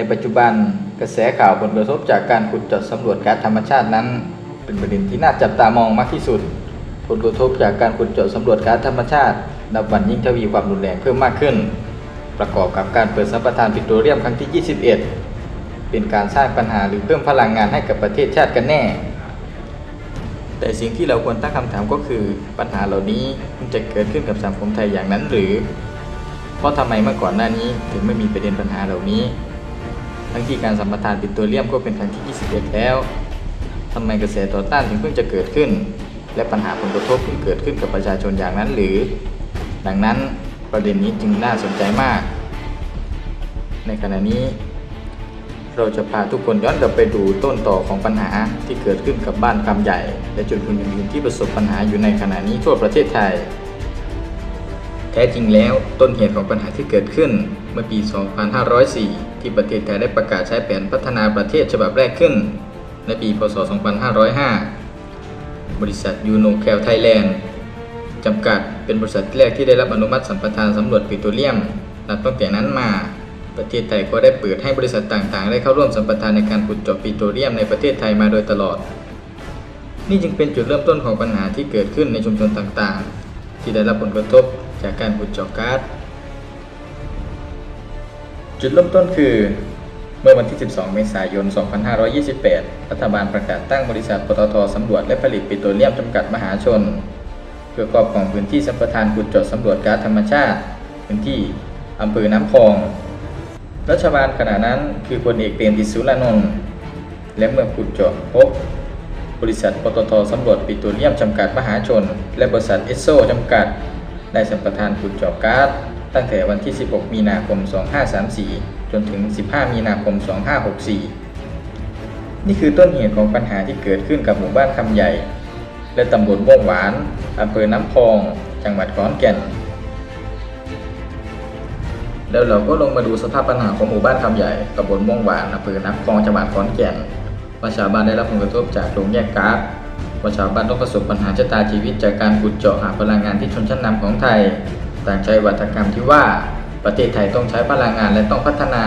ในปัจจุบันกระแสข่าวผลกระทบจากการขุดเจาะสำรวจก๊าซธรรมชาตินั้น เป็นประเด็นที่น่าจับตามองมากที่สุด ผลกระทบจากการขุดเจาะสำรวจก๊าซธรรมชาตินับวันยิ่งทวีความรุนแรงเพิ่มมากขึ้น ประกอบกับการเปิดสัมปทานปิโตรเลียมครั้งที่ 21 เป็นการสร้างปัญหาหรือเพิ่มพลังงานให้กับประเทศชาติกันแน่ แต่สิ่งที่เราควรตั้งคำถามก็คือปัญหาเหล่านี้มันจะเกิดขึ้นกับสังคมไทยอย่างนั้นหรือ เพราะทำไมเมื่อก่อนหน้านี้ถึงไม่มีประเด็นปัญหาเหล่านี้ ทั้งที่การสัมปทานปิโตรเลียมก็เป็นครั้งที่ 21 แล้วทำไมกระแสต่อต้านถึงเพิ่งจะเกิดขึ้น และปัญหาผลกระทบเพิ่งเกิดขึ้นกับประชาชนอย่างนั้นหรือ ดังนั้นประเด็นนี้จึงน่าสนใจมาก ในขณะนี้เราจะพาทุกคนย้อนกลับไปดูต้นต่อของปัญหาที่เกิดขึ้นกับบ้านคำใหญ่ และจุดอื่นๆที่ประสบปัญหาอยู่ในขณะนี้ทั่วประเทศไทย แท้จริงแล้วต้นเหตุของปัญหาที่เกิดขึ้น เมื่อปี 2504 ที่ประเทศไทยได้ประกาศใช้แผนพัฒนาประเทศฉบับแรกขึ้น ในปี พศ 2505 บริษัทยูโนแคลไทยแลนด์จำกัดเป็นบริษัทแรกที่ได้รับอนุมัติสัมปทานสำรวจปิโตรเลียมนับตั้งแต่นั้นมา ประเทศไทยก็ได้เปิดให้บริษัทต่างๆ ได้เข้าร่วมสัมปทานในการขุดเจาะปิโตรเลียมในประเทศไทยมาโดยตลอด นี่จึงเป็นจุดเริ่มต้นของปัญหาที่เกิดขึ้นในชุมชนต่างๆ ที่ได้รับผลกระทบ จากการขุดเจาะก๊าซจุดเริ่มต้นคือเมื่อวันที่ 12 เมษายน 2528 รัฐบาลประกาศตั้งบริษัท ปตท สำรวจและผลิตปิโตรเลียมจำกัดมหาชน เพื่อครอบครองพื้นที่สัมปทานขุดเจาะสำรวจก๊าซธรรมชาติ พื้นที่อำเภอน้ำพอง รัฐบาลขณะนั้นคือพลเอกเปรมติสุรานนท์ และเมื่อขุดเจาะพบบริษัท ปตท สำรวจปิโตรเลียมจำกัดมหาชน และบริษัทเอสโซจำกัด ได้สัมปทานขุดเจาะก๊าซตั้งแต่วันที่ 16 มีนาคม 2534 จนถึง 15 มีนาคม 2564 นี่คือต้นเหตุของปัญหาที่เกิดขึ้นกับหมู่บ้านคำใหญ่ และตำบลม่วงหวานอำเภอน้ำพอง จังหวัดขอนแก่น แล้วเราก็ลงมาดูสภาพปัญหาของหมู่บ้านคำใหญ่ตำบลม่วงหวานอำเภอน้ำพอง จังหวัดขอนแก่นว่าชาวบ้านได้รับผลกระทบจากโรงแยกก๊าซ ว่าชาวบ้านต้องประสบปัญหาชะตาชีวิตจากการขุดเจาะหาพลังงานที่ชนชั้นนำของไทย ต่างใช้วัฒกรรมที่ว่าประเทศไทยต้องใช้พลังงานและต้องพัฒนา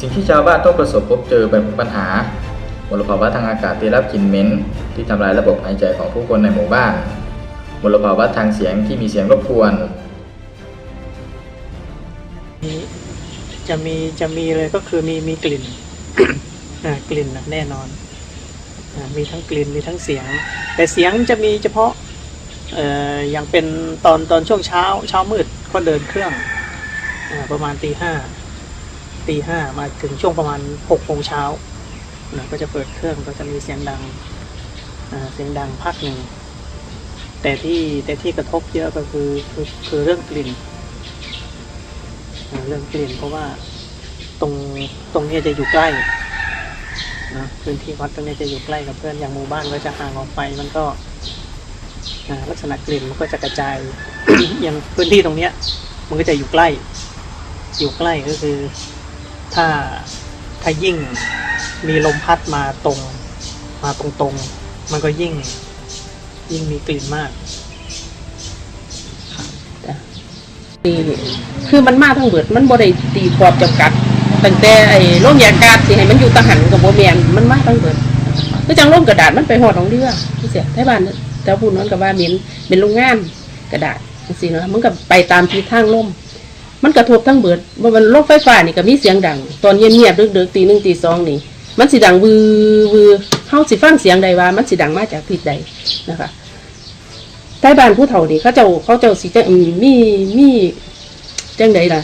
สิ่งที่ชาวบ้านต้องประสบพบเจอเป็นปัญหามลภาวะทางอากาศที่รับกลิ่นเหม็นที่ทำลายระบบหายใจของผู้คนในหมู่บ้านมลภาวะทางเสียงที่มีเสียงรบกวน จะมีจะมีเลยก็คือมีมีกลิ่นกลิ่นนะแน่นอน มีทั้งกลิ่นมีทั้งเสียง แต่เสียงจะมีเฉพาะเอ่ออย่างเป็นตอนตอนช่วงเช้าเช้ามืดก็เดินเครื่องอประมาณตีห้าตีห้ามาถึงช่วงประมาณหกโมงเช้าก็จะเปิดเครื่องก็จะมีเสียงดังเสียงดังพักหนึ่งแต่ที่แต่ที่กระทบเยอะก็คือคือคือเรื่องกลิ่นเรื่องกลิ่นเพราะว่าตรงตรงนี้จะอยู่ใกล้ นะพื้นที่วัดตรงนี้จะอยู่ใกล้กับเพื่อนอย่างหมู่บ้านก็จะห่างออกไปมันก็ลักษณะกลิ่นมันก็จะกระจายอย่างพื้นที่ตรงเนี้ย มันก็จะอยู่ใกล้ อยู่ใกล้ก็คือ ถ้าถ้ายิ่งมีลมพัดมาตรง มาตรงๆ มันก็ยิ่ง ยิ่งมีกลิ่นมากนี่คือมันมาทั้งเบิดมันบ่ได้ตีขอบจำกัด ตั้งแต่ไอ้โรงยากาศสิให้มันอยู่ตะหันกับโบแมนมันมาทั้งเบิดคือจังโรงกระดาษมันไปหอดของเรือที่เสียไทบ้านแถวพูนนั้นก็ว่าเหม็นเป็นโรงงานกระดาษจังซี่เนาะมันก็ไปตามทิศทางลมมันกระทบทั้งเบิดว่ามันโรคไฟฟ้านี่ก็มีเสียงดัง ตอนเงียบๆดึกๆตีหนึ่งตีสองนี่ มันสิดังวือวือเฮาสิฟังเสียงใดว่า มันสิดังมาจากทิศใดนะคะใต้บ้านผู้เฒ่านี่เขาเจ้าเขาเจ้าสิจะอืมมีมีจังใดล่ะ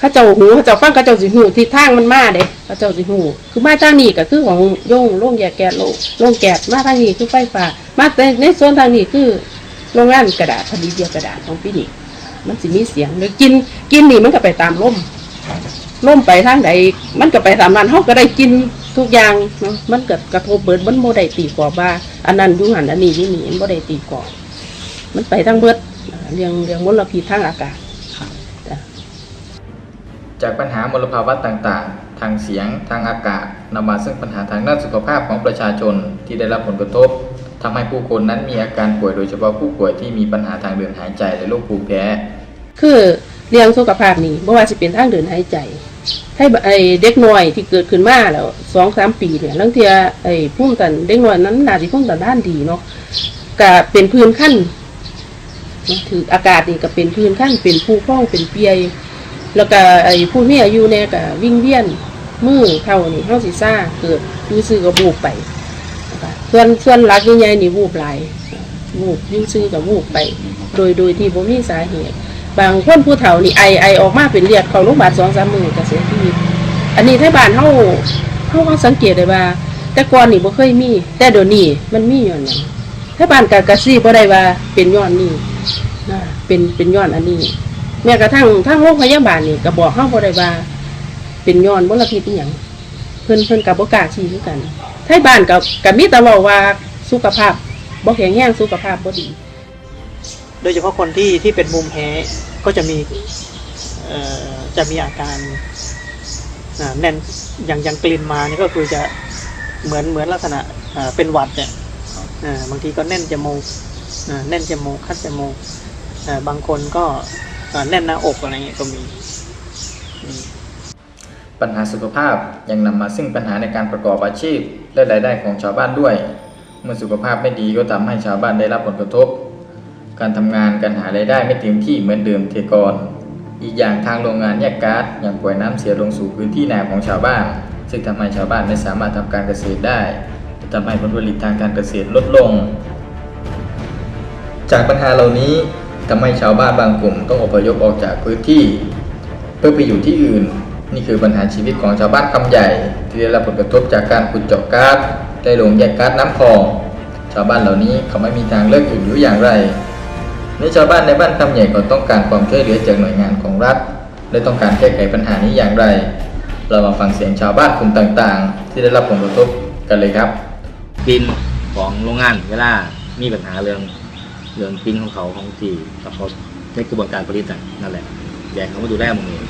ขาเจ้าหูเขาเจ้าฟังเขาเจ้าสิหูทิศทางมันมาเด้เขาเจ้าสิหูคือมาทางนี้ก็คือของโยงโรงแยกแก๊สโลโรงแก๊สมาทางนี้คือไฟฟ้ามาแต่ในส่วนทางนี้คือโรงงานกระดาษผลิตเดียวกระดาษของพี่นี่มันสิมีเสียงหรือกินกินนี่มันก็ไปตามล่มล่มไปทางใดมันก็ไปตามนั้นเฮาก็ได้กินทุกอย่างเนาะมันก็กระทบเบิดมันบ่ได้ตีกรอบว่าอันนั้นยูหันอันนี้อยู่นี่มันบ่ได้ตีกรอบมันไปทั้งเบิดเรื่องเรื่องมลพิษทางอากาศ จากปัญหามลภาวะต่างๆ ทางเสียง ทางอากาศนำมาซึ่งปัญหาทางด้านสุขภาพของประชาชนที่ได้รับผลกระทบทำให้ผู้คนนั้นมีอาการป่วยโดยเฉพาะผู้ป่วยที่มีปัญหาทางเดินหายใจและโรคภูมิแพ้ คือเรื่องสุขภาพนี่บ่ว่าสิเป็นทางเดินหายใจ ให้ไอ้เด็กน้อยที่เกิดขึ้นมาแล้วสองสามปีเนี่ยลังเทียไอ้พุ่มตันเด็กน้อยนั้นน่าจะพุ่มตันด้านดีเนาะก็เป็นพื้นขั้นถืออากาศนี่ก็เป็นพื้นขั้นเป็นผู้คล้องเป็นเปีย แล้วก็ไอ้ผู้มีอายุเนี่ยก็วิ่งเวียนมือเท่านี่เท่าสีซ่าเกิดยูซื้อก็บูบไปส่วนส่วนหลักใหญ่ๆนี่วูบหลายวูบอยูซื้อกับวูบไป โดยโดยที่บ่มีสาเหตุ บางคนผู้เฒ่านี่ไอไอออกมาเป็นเลือดเขาโรงพยาบาลสองสามมือก็เสียชีวิตอันนี้ที่บ้านเฮาเฮาก็สังเกตได้ว่า แต่ก่อนนี่บ่เคยมี แต่เดี๋ยวนี้มันมีย้อนหยังที่บ้านก็กระซี่บ่ได้ว่าเป็นย้อนนี่นะเป็นเป็นย้อนอันนี้ แม้กระทั่งทางโรงพยาบาลนี่ก็บอกเฮาบ่ได้ว่าเป็นย้อนมลพิษอหยังเพิ่นเพิ่นก็บ่กล้าชี้คือกันที่บ้านก็ก็มีแต่เว้าว่าสุขภาพบ่แข็งแรงสุขภาพบ่ดี โดยเฉพาะคนที่ที่เป็นมุมแพ้ก็จะมีเอ่อจะมีอาการอ่าแน่นอย่างอย่างกลิ่นมานี่ก็คือจะเหมือนเหมือนลักษณะอ่าเป็นหวัดเนี่ยอ่าบางทีก็แน่นจมูกอ่าแน่นจมูกคัดจมูกอ่าบางคนก็ แน่นหน้าอกอะไรเงี้ยก็มีปัญหาสุขภาพยังนำมาซึ่งปัญหาในการประกอบอาชีพ และรายได้ของชาวบ้านด้วย เมื่อสุขภาพไม่ดีก็ทำให้ชาวบ้านได้รับผลกระทบ การทำงานการหารายได้ไม่เต็มที่เหมือนเดิมเทก่อนอีกอย่างทางโรงงานแยกก๊าซยังปล่อยน้ำเสียลงสู่พื้นที่นาของชาวบ้าน ซึ่งทำให้ชาวบ้านไม่สามารถทำการเกษตรได้ทำให้ผลผลิตทางการเกษตรลดลง จากปัญหาเหล่านี้ ทำให้ชาวบ้านบางกลุ่มต้องอพยพออกจากพื้นที่ เพื่อไปอยู่ที่อื่น นี่คือปัญหาชีวิตของชาวบ้านคำใหญ่ ที่ได้รับผลกระทบจากการขุดเจาะก๊าซได้ลงแยกก๊าซน้ำคลองชาวบ้านเหล่านี้เขาไม่มีทางเลือกอื่นอยู่อย่างไรนี่ชาวบ้านในบ้านคำใหญ่ก็ต้องการความช่วยเหลือจากหน่วยงานของรัฐและต้องการแก้ไขปัญหานี้อย่างไร เรามาฟังเสียงชาวบ้านกลุ่มต่างๆ ที่ได้รับผลกระทบกันเลยครับปินของโรงงานเวลามีปัญหาเรื่อง เรื่องปินของเขาของที่กับเขาในกระบวนการผลิตน่ะนั่นแหละอยากให้เขามาดูแลมึงเอง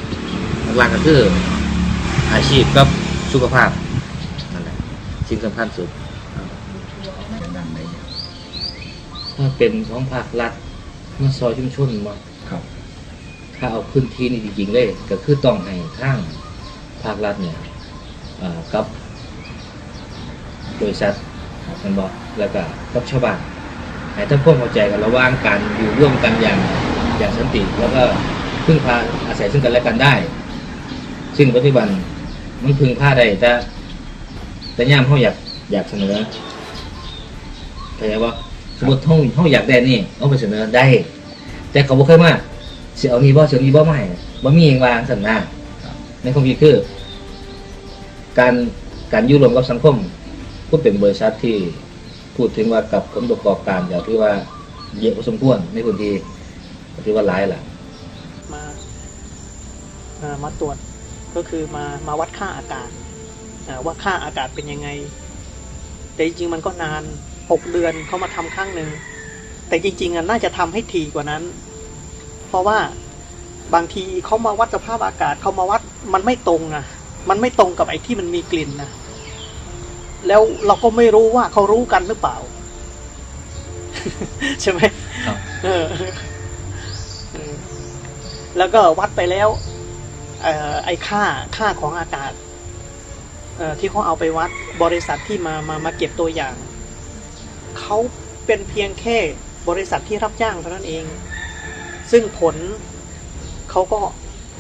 หลักๆก็คืออาชีพกับสุขภาพนั่นแหละสิ่งสำคัญสุดถ้าเป็นของภาครัฐมาซอยชุมชนมาครับถ้าเอาพื้นที่นี่จริงๆเลย ก็คือต้องให้ทางภาครัฐเนี่ยเอ่อกับบริษัทมันบอกแล้วก็กับชาวบ้าน ให้ทั้งความเข้าใจกันระว่างการอยู่ร่วมกันอย่างอย่างสันติแล้วก็พึ่งพาอาศัยซึ่งกันและกันได้ ซึ่งปัจจุบันมันพึ่งพาได้แต่แต่ย่ามเขาอยากอยากเสนอเข้าใจว่าสมมติเขาเขาอยากได้นี่เอาไปเสนอได้ แต่เขาบ่เคยมาเสิเอานี้บ่เสิเอานี้บ่ไม่บ่มีเองวางสันนาในความคิดคือ การการยู่รวมกับสังคมก็เป็นบริษัทที่ พูดถึงว่ากับผลประกอบการอย่างที่ว่าเยอะพอสมควรในพื้นที่ก็ถือว่าหลายแหละมามาตรวจก็คือมามาวัดค่าอากาศว่าค่าอากาศเป็นยังไง แต่จริงๆมันก็นานหกเดือนเขามาทำครั้งหนึ่งแต่จริงๆอะน่าจะทำให้ถี่กว่านั้น เพราะว่าบางทีเขามาวัดสภาพอากาศเขามาวัดมันไม่ตรงอะ มันไม่ตรงกับไอ้ที่มันมีกลิ่นนะ แล้วเราก็ไม่รู้ว่าเขารู้กันหรือเปล่า ใช่ไหมครับเออเออแล้วก็วัดไปแล้วเอ่อไอ้ค่าค่าของอากาศเอ่อที่เขาเอาไปวัดบริษัทที่มามามาเก็บตัวอย่าง เขาเป็นเพียงแค่บริษัทที่รับจ้างเท่านั้นเอง ซึ่งผลเขาก็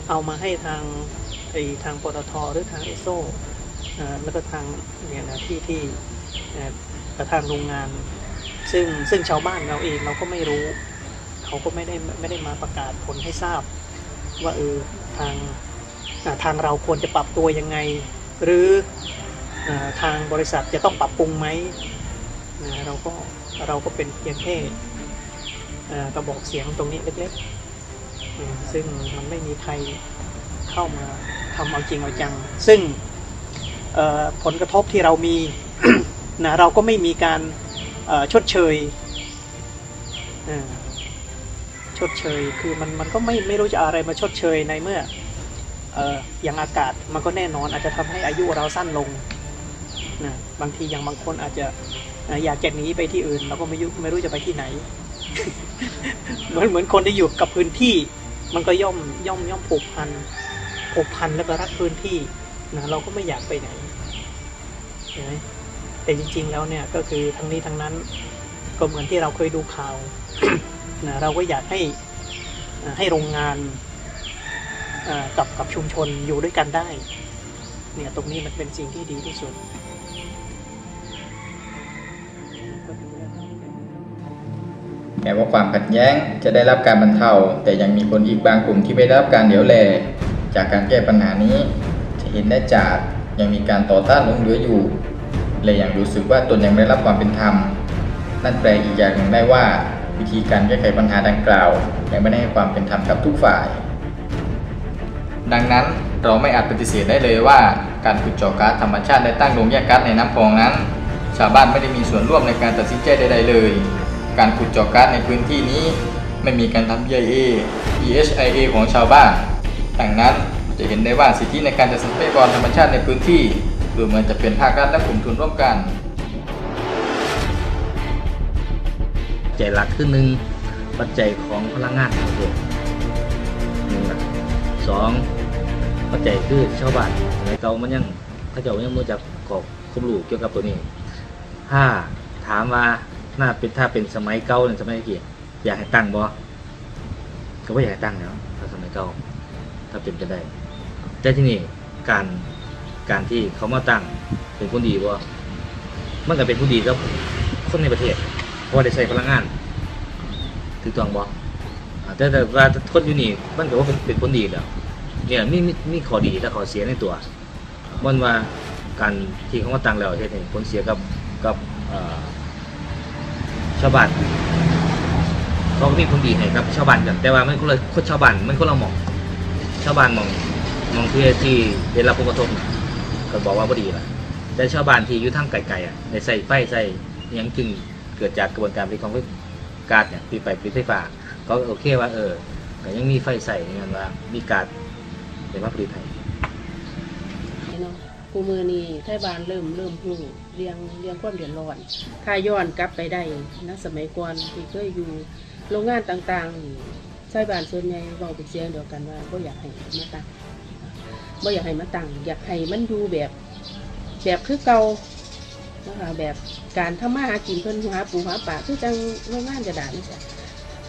เอามาให้ทางไอ้ทางปตทหรือทางเอโซ แล้วก็ทางเนี่ยนะที่ที่เอ่อกับทางโรงงาน ซึ่งซึ่งชาวบ้านเราเองเราก็ไม่รู้ เขาก็ไม่ได้ไม่ได้มาประกาศผลให้ทราบ ว่าเออทางทางเราควรจะปรับตัวยังไง หรืออทางบริษัทจะต้องปรับปรุงไหมนะเราก็เราก็เป็นเพียงแค่กระบอกเสียงตรงนี้เล็กๆซึ่งมันไม่มีใครเข้ามาทำเอาจริงเอาจัง ซึ่ง ผลกระทบที่เรามีนะเราก็ไม่มีการชดเชยชดเชยคือมันมันก็ไม่ไม่รู้จะอะไรมาชดเชยในเมื่อออย่างอากาศมันก็แน่นอนอาจจะทำให้อายุเราสั้นลงนะบางทีอย่างบางคนอาจจะเอ่ออยากจะหนีไปที่อื่น เราก็ไม่ยุไม่รู้จะไปที่ไหน เหมือนเหมือนคนที่อยู่กับพื้นที่ มันก็ย่อมย่อมย่อมผูกพันผูกพันแล้วก็รักพื้นที่ นะเราก็ไม่อยากไปไหนใช่ไหมแต่จริง ๆ แล้วเนี่ยก็คือทั้งนี้ทั้งนั้นก็เหมือนที่เราเคยดูข่าวนะเราก็อยากให้ให้โรงงานกับกับชุมชนอยู่ด้วยกันได้ เนี่ยตรงนี้มันเป็นสิ่งที่ดีที่สุดแม้ว่าความขัดแย้งจะได้รับการบรรเทา แต่ยังมีคนอีกบางกลุ่มที่ไม่ได้รับการเดียวแลจากการแก้ปัญหานี้ ห็นได้จากยังมีการต่อต้านหลงเหลืออยู่ และยังรู้สึกว่าตนยังไม่ได้รับความเป็นธรรม นั่นแปลอีกอย่างหนึ่งได้ว่า วิธีการแก้ไขปัญหาดังกล่าวยังไม่ได้ให้ความเป็นธรรมกับทุกฝ่าย ดังนั้นเราไม่อาจปฏิเสธได้เลยว่าการขุดเจาะก๊าซธรรมชาติและตั้งโรงแยกก๊าซในน้ำคลองนั้น ชาวบ้านไม่ได้มีส่วนร่วมในการตัดสินใจใดๆเลย การขุดเจาะก๊าซในพื้นที่นี้ ไม่มีการทำ EIA EHIA ของชาวบ้านดังนั้น จะเห็นได้ว่าสิทธิในการจัดสรรทรัพยากรธรรมชาติในพื้นที่ดูเหมือนจะเป็นภาครัฐและกลุ่มทุนร่วมกันปัจหลักคือหนึ่งปัจจัยของพลังงานของประเทศหนึ่งละสองปัจจัยคือชาวบ้านสมัยเก่ามันยังเขาเจ้ายังมูจักขอบคุ้มรู้เกี่ยวกับตัวนี้ถ้าถามว่าน่าเป็นถ้าเป็นสมัยเก่าหรือสมัยกี่อยากให้ตั้งบ่ก็ไม่อยากให้ตั้งแล้วถ้าสมัยเก่าถ้าเป็นไปได้ แต่ที่นี่การการที่เขามาตั้งเป็นคนดีบ่มันก็เป็นผู้ดีกับคนในประเทศเพราะว่าได้ใช้พลังงานถือต้องบ่อ่าแต่แต่ว่าคนอยู่นี่มันก็ว่าเป็นเป็นคนดีแล้วเนี่ยมีมีมีข้อดีและข้อเสียในตัวมันว่าการที่เขามาตั้งแล้วเฮ็ดให้ผลเสียกับกับชาวบ้านเขาก็มีผลดีให้กับชาวบ้านกันแต่ว่ามันคนละคนชาวบ้านมันคนละหมองชาวบ้านมอง มองเที่ที่ได้รับผลกระทบน่ะก็บอกว่าบ่ดีล่ะแต่ชาวบ้านที่อยู่ทางไกลๆอะในใส่ไฟใส่อิหยังจึงเกิดจากกระบวนการผลิตของไฟก๊าซเนี่ยที่ไปผลิตไฟฟ้าก็โอเคว่าเออก็ยังมีไฟใส่อย่างนั้นว่ามีก๊าซเป็นมาผลิตให้เนาะกูมือนี่ไทยบ้านเริ่มเริ่มรู้เรียงเรียงความเดือดร้อนถ้าย้อนกลับไปได้นะสมัยก่อนที่เคยอยู่โรงงานต่างๆนี่ชาวบ้านส่วนใหญ่บอกเป็นเสียงเดียวกันว่าก็อยากให้มาตั้ง บ่อยากให้มาตั้งอยากให้มันอยู่แบบ แบบคือเก่านะคะแบบการทำมาหากินเพิ่นหาปูหาปลาคือจังโรงงานกระดาษนี่จ้ะ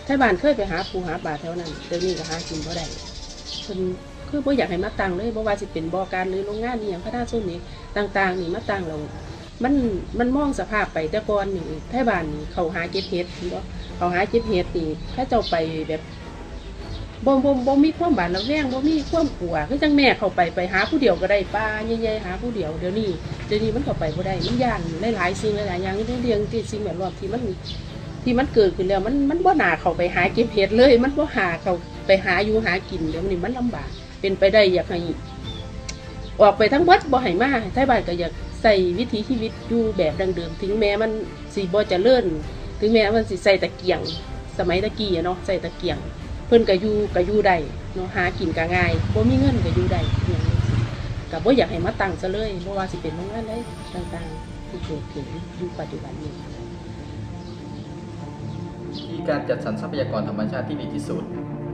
ไทยบ้านเคยไปหาปูหาปลาแถวนั้นเดี๋ยวนี้ก็หากินบ่ได้เพิ่นคือบ่อยากให้มาตั้งเลยบ่ว่าสิเป็นบ่อการหรือโรงงานนี่อย่างพระนาซุนนี่ต่าง ๆ นี่มาตั้งเรามันมันมองสภาพไปแต่ก่อนนี่ไทบ้านนี่เขาหาเก็บเห็ดเห็นบ่เขาหาเก็บเห็ดนี่ถ้าเจ้าไปแบบ บ่บ่บ่มีความบานระแวงบ่มีความกลัวคือจังแม่เข้าไปไปหาผู้เดียวก็ได้ป้าใหญ่ๆหาผู้เดียวเดี๋ยวนี้เดี๋ยวนี้มันเข้าไปบ่ได้มันย่านหลายๆสิ่งหลายๆอย่างที่เรียงที่สิ่งแวดล้อมที่มันที่มันเกิดขึ้นแล้ว มันมันบ่น่าเข้าไปหาเก็บเห็ดเลย มันบ่หาเข้าไปหาอยู่หากินเดี๋ยวนี้มันลำบากเป็นไปได้อยากให้ออกไปทั้งวัดบ่ให้มาไทยบ้านก็อยากใส่วิถีชีวิตอยู่แบบดังเดิม ถึงแม้มันสีบ่จะเลื่อนถึงแม้มันสิใส่ตะเกียง สมัยตะกี้เนาะใส่ตะเกียง พิ่นก็อยู่ก็อยู่ได้เนาะหากินก็ง่ายบ่มีเงินก็อยู่ได้อย่างนี้ก็บ่อยากให้มาตั้งซะเลยบ่ว่าสิเป็นโรงงานใดต่างๆ ที่เกิดขึ้นอยู่ปัจจุบันนี้ที่การจัดสรรทรัพยากรธรรมชาติที่ดีที่สุด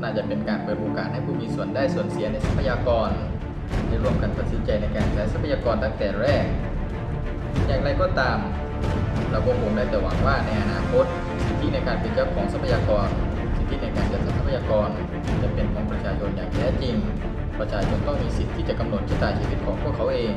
น่าจะเป็นการเปิดโอกาสให้ผู้มีส่วนได้ส่วนเสียในทรัพยากรได้ร่วมกันตัดสินใจในการใช้ทรัพยากรตั้งแต่แรก อย่างไรก็ตาม เราก็คงได้แต่หวังว่าในอนาคตสิทธิในการเป็นเจ้าของทรัพยากร ธิในการจัดสรรทรัพยากรจะเป็นของประชาชนอย่างแท้จริง ประชาชนต้องมีสิทธิที่จะกำหนดชะตาชีวิตของพวกเขาเอง